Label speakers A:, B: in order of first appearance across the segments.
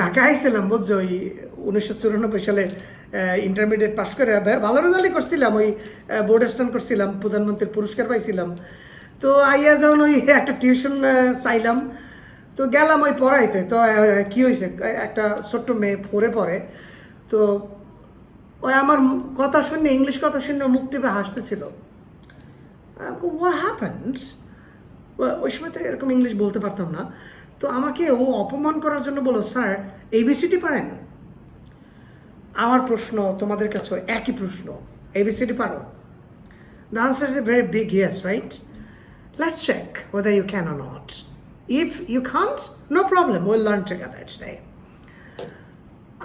A: ঢাকা আইছিলাম, বুঝছ, ওই উনিশশো চুরানব্বই সালে ইন্টারমিডিয়েট পাস করে ভালো রেজাল্টই করছিলাম, ওই বোর্ড স্ট্যান্ড করছিলাম, প্রধানমন্ত্রীর পুরস্কার পাইছিলাম। তো আইয়া যখন ওই একটা টিউশন চাইলাম, তো গেলাম ওই পড়াইতে, তো কি হয়েছে একটা ছোট্ট মেয়ে পড়ে পড়ে, তো ওই আমার কথা শুনে ইংলিশ কথা শুনে মুখ টিপে হাসতেছিল। হোয়াট হ্যাপেন্স ওই সময় তো এরকম ইংলিশ বলতে পারতাম না। তো আমাকে ও অপমান করার জন্য বলো স্যার এবিসিডি পারেন? আমার প্রশ্ন তোমাদের কাছে একই প্রশ্ন এবিসিডি পারো? The answer is a very big yes right let's check whether you can not if you can't no problem will learn together today.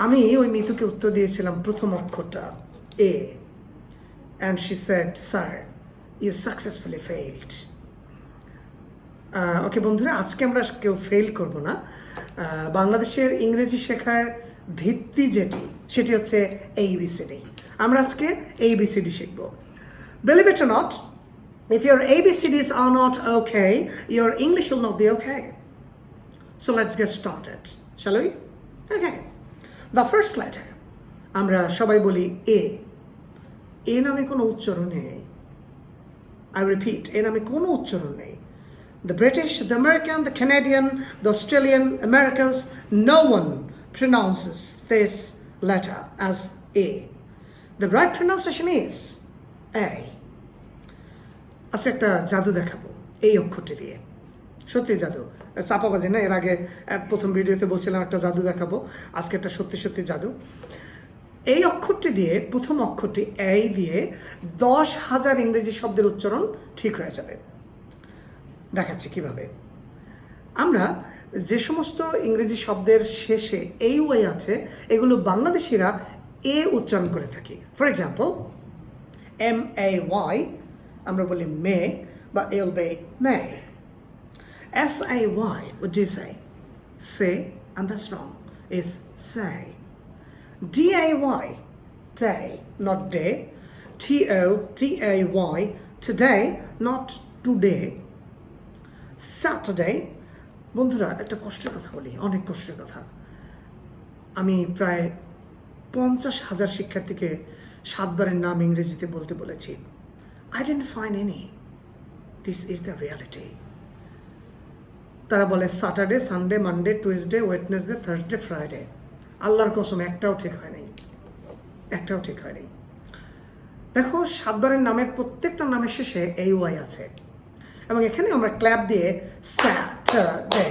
A: আমি ওই মিথুকে উত্তর দিয়েছিলাম প্রথম অক্ষরটা A and she said sir you successfully failed okay বন্ধুরা, আজকে আমরা কেউ ফেল করব না। বাংলাদেশের ইংরেজি শেখার ভিত্তি যেটি, সেটি হচ্ছে এইবিসিডি আমরা আজকে এইবিসিডি শিখব। Believe it not if your ABCDs are not okay your English will not be okay so let's get started shall we okay the first letter আমরা সবাই বলি এ এ নামে কোনো উচ্চারণ নেই। আই রিপিট এ নামে কোনো উচ্চারণ নেই। The British, the American, the Canadian, the Australian, Americans, no one pronounces this letter as A. The right pronunciation is A. আচ্ছা একটা জাদু দেখাবো। এই অক্ষরটি দিয়ে। সত্যি জাদু। চাপাবাজি না এর আগে প্রথম ভিডিওতে বলছিলাম একটা জাদু দেখাবো। আজকে একটা সত্যি সত্যি জাদু। এই অক্ষরটি দিয়ে প্রথম অক্ষরটি এই দিয়ে দশ হাজার ইংরেজি শব্দের উচ্চারণ ঠিক হয়ে যাবে। দেখাচ্ছি কীভাবে আমরা যে সমস্ত ইংরেজি শব্দের শেষে এই ওয়ে আছে এগুলো বাংলাদেশিরা এ উচ্চারণ করে থাকি for example M A Y আমরা বলি মে বা L bay may S I Y you say say and that's wrong is say D-A-Y, day, not day. T-O-D-A-Y, today, not today. Saturday, বন্ধুরা একটা কষ্টের কথা বলি অনেক কষ্টের কথা। আমি প্রায় পঞ্চাশ হাজার শিক্ষার্থীকে সাতবারের নাম ইংরেজিতে বলতে বলেছি। I don't find any this is the reality তারা বলে Saturday Sunday Monday Tuesday Wednesday Thursday Friday আল্লাহর কসম একটাও ঠিক হয় নাই। একটাও ঠিক হয়নি দেখো সাতবারের নামের প্রত্যেকটা নামের শেষে এই ওয়াই আছে। এবং এখানে আমরা ক্ল্যাপ দিয়ে স্যাটারডে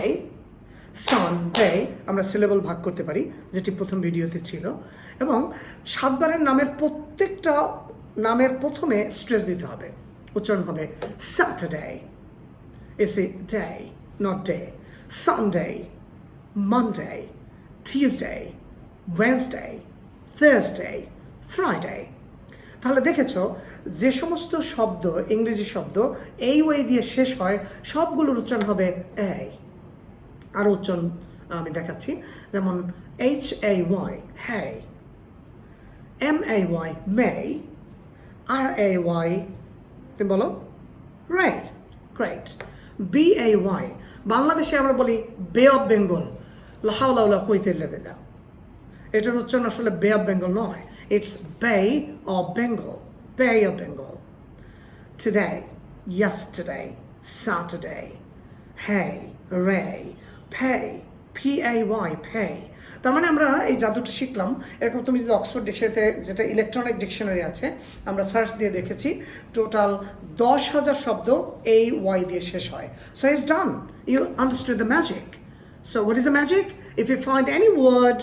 A: সানডে আমরা সিলেবল ভাগ করতে পারি যেটি প্রথম ভিডিওতে ছিল এবং সাতবারের নামের প্রত্যেকটা নামের প্রথমে স্ট্রেস দিতে হবে উচ্চারণ হবে Saturday a day, not day. Sunday, Monday, Tuesday, Wednesday, Thursday, Friday. তাহলে দেখেছ, যে সমস্ত শব্দ, ইংরেজি শব্দ এই ওয়ে দিয়ে শেষ হয়, সবগুলোর উচ্চারণ হবে এই আর উচ্চারণ আমি দেখাচ্ছি, যেমন H A Y hay M A Y may R A Y তুমি বলো রে গ্রেট বি এ ওয়াই বাংলাদেশে আমরা বলি বে অফ বেঙ্গল লাহাউলা কইতে লেবেলা। এটার উচ্চারণ আসলে বে অফ বেঙ্গল নয়। It's bay of Bengal bay of Bengal today yesterday, Saturday, hey, ray, pay, P-A-Y, pay. তার মানে আমরা এই জাদুটা শিখলাম। এরকম তুমি যদি অক্সফোর্ড ডিকশনারিতে যেটা ইলেকট্রনিক ডিকশনারি আছে আমরা সার্চ দিয়ে দেখেছি টোটাল দশ হাজার শব্দ এই ওয়াই দিয়ে শেষ হয়। So it's done you understood the magic so what is the magic if you find any word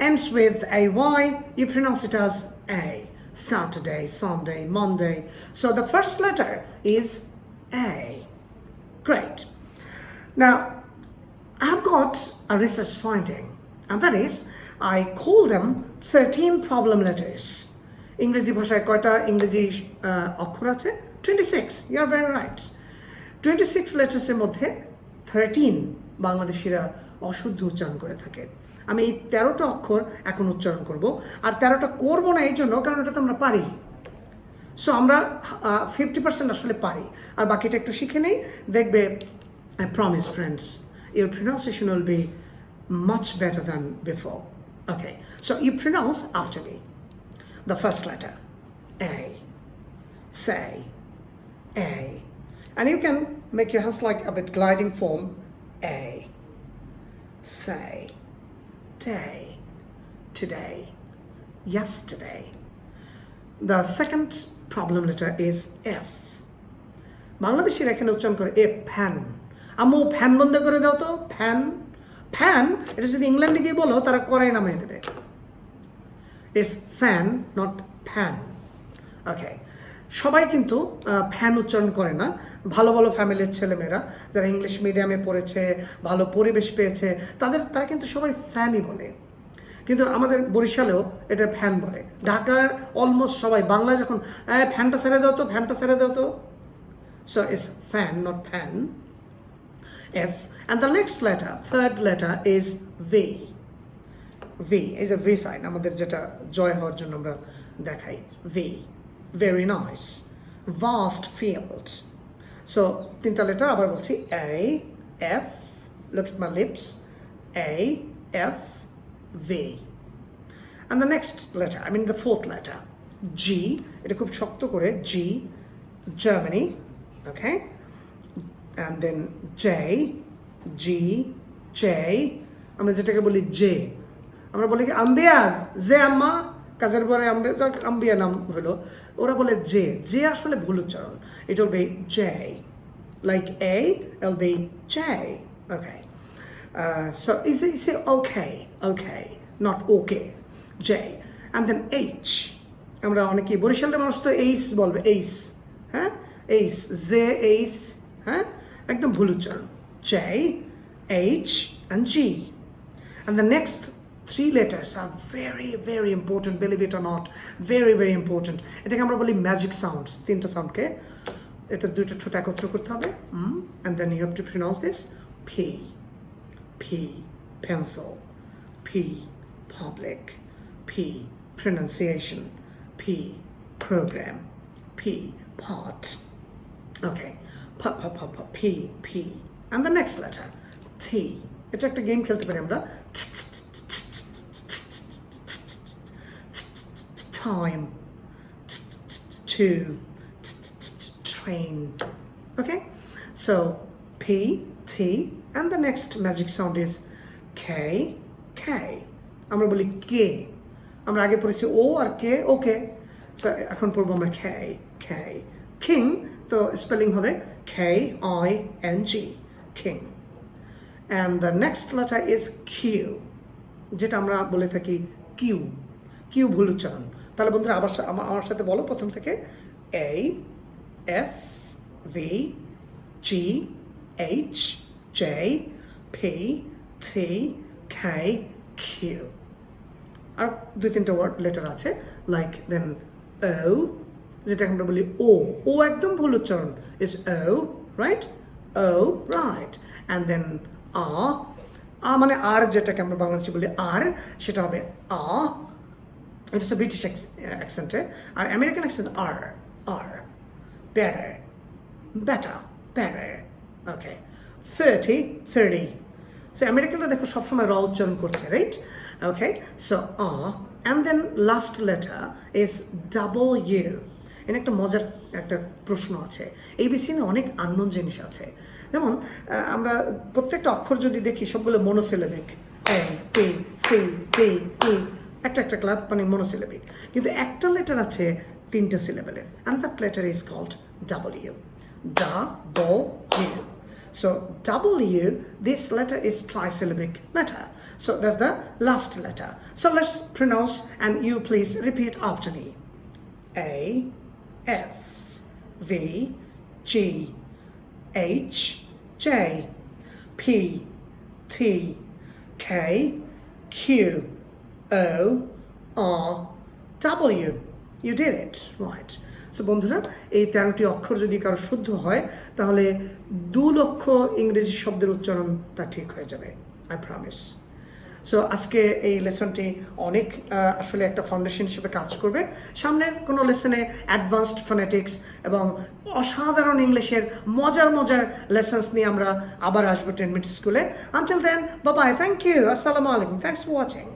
A: ends with a Y, you pronounce it as A. Saturday, Sunday, Monday. So the first letter is A. Great. Now, I've got a research finding, and that is I call them 13 problem letters. ইংরেজি ভাষায় কয়টা ইংরেজি অক্ষর আছে twenty six you are very right twenty six লেটার্সের মধ্যে thirteen বাংলাদেশিরা অশুদ্ধ উচ্চারণ করে থাকে আমি এই তেরোটা অক্ষর এখন উচ্চারণ করব। আর তেরোটা করব না এই জন্য, কারণ ওটা তো আমরা পারি। সো আমরা ফিফটি পার্সেন্ট আসলে পারি। আর বাকিটা একটু শিখে নেই। দেখবে I promise friends your pronunciation will be much better than before okay so you pronounce after me the first letter A sigh A and you can make you has like a bit gliding form A sigh day, today, yesterday. The second problem letter is F. বাংলাদেশের এখানে উচ্চারণ করে এ fan আম্মু fan বন্ধ করে দাও তো fan fan এটা যদি ইংল্যান্ডে গিয়ে বলো তারা করাই নামিয়ে দেবে is fan not fan okay সবাই কিন্তু ফ্যান উচ্চারণ করে না ভালো ভালো ফ্যামিলির ছেলেমেয়েরা যারা ইংলিশ মিডিয়ামে পড়েছে ভালো পরিবেশ পেয়েছে তাদের তারা কিন্তু সবাই ফ্যানই বলে কিন্তু আমাদের বরিশালেও এটা ফ্যান বলে ঢাকার অলমোস্ট সবাই বাংলা যখন "এই, ফ্যানটা ছেড়ে দাও তো ফ্যানটা ছেড়ে দাও তো So it's fan not fan F And the next letter, third letter is V. V is a V sign. আমাদের যেটা জয় হওয়ার জন্য আমরা দেখাই V. Very nice. Vast field. So তিনটা লেটার আবার বলছি A, F. Look at my lips. A, F, V. And the next letter, I mean the fourth letter, G, এটা খুব শক্ত করে G, Germany, okay? And then J, G, J, আমরা যেটাকে বলি জে আমরা বলি কি আম্বিয়াজ জে আম্মা কাজের পরে আম্বিয়া নাম হলো। ওরা বলে জে জে আসলে ভুল উচ্চারণ। It will be J like A ill be J okay so is they say okay, okay, not okay, J, and then H. আমরা অনেকে বরিশালের মানুষ তো এইস বলবে। এইস হ্যাঁ? এইস জে এইস হ্যাঁ? একদম ভুল উচ্চারণ। J H and G and the next three letters are very, very important, believe it or not. Very, very important. এটাকে আমরা বলি ম্যাজিক সাউন্ডস তিনটা সাউন্ডকে এটা দুইটা ঠোঁট একত্র করতে হবে and then you have to pronounce this P P, pencil. P, public. P, pronunciation. P, program. P, part. Okay. P, P, P, P, P, P. And the next letter, T. এটা একটা game খেলতে পারি আমরা Time to train. Okay? So, p, t, and the next magic sound is k k. আমরা বলি কে আমরা আগে পড়েছি ও আর কে ওকে এখন পড়ব আমরা কে কে কিং তো স্পেলিং হবে K I N G king and the next letter is Q যেটা আমরা বলে থাকি কিউ কিউ ভুল উচ্চারণ. তাহলে বন্ধুরা আবার আমার সাথে বলো প্রথম থেকে। A F V G H J P T খাই কিউ আর দুই তিনটা ওয়ার্ড লেটার আছে লাইক দেন ও যেটা আমরা বলি ও ও একদম ভুল উচ্চারণ। Is O right O right and then uh uh মানে আর যেটাকে আমরা বাংলাদেশে বলি আর সেটা হবে আ এটা হচ্ছে ব্রিটিশ অ্যাকসেন্টে আর American accent R R better better better okay 30 30 so আমেরিকানরা দেখো সবসময় র উচ্চারণ করছে right okay so uh and then last letter is W এর একটা মজার একটা প্রশ্ন আছে। এই বিষয়ে নিয়ে অনেক আননোন জিনিস আছে। যেমন আমরা প্রত্যেকটা অক্ষর যদি দেখি, সবগুলো মনোসিলেবিক এ টি সি টি ই একটা একটা ক্লাব মানে মনোসিলেবিক কিন্তু একটা লেটার আছে তিনটা সিলেবেলের and that letter is called double U double U So W, this letter is trisyllabic letter. So that's the last letter. So let's pronounce and you please repeat after me. A, F, V, G, H, J, P, T, K, Q, O, R, W. You did it, right. So বন্ধুরা এই তেরোটি অক্ষর যদি কারও শুদ্ধ হয় তাহলে দু লক্ষ ইংরেজি শব্দের উচ্চারণ তা ঠিক হয়ে যাবে আই প্রমিস সো আজকে এই লেসনটি অনেক আসলে একটা ফাউন্ডেশন হিসেবে কাজ করবে। সামনের কোনো লেসনে অ্যাডভান্সড ফোনেটিক্স এবং অসাধারণ ইংলিশের মজার মজার লেসন্স নিয়ে আমরা আবার আসব টেন মিনিট স্কুলে। Until then Babai thank you আসসালামু আলাইকুম থ্যাংকস ফর ওয়াচিং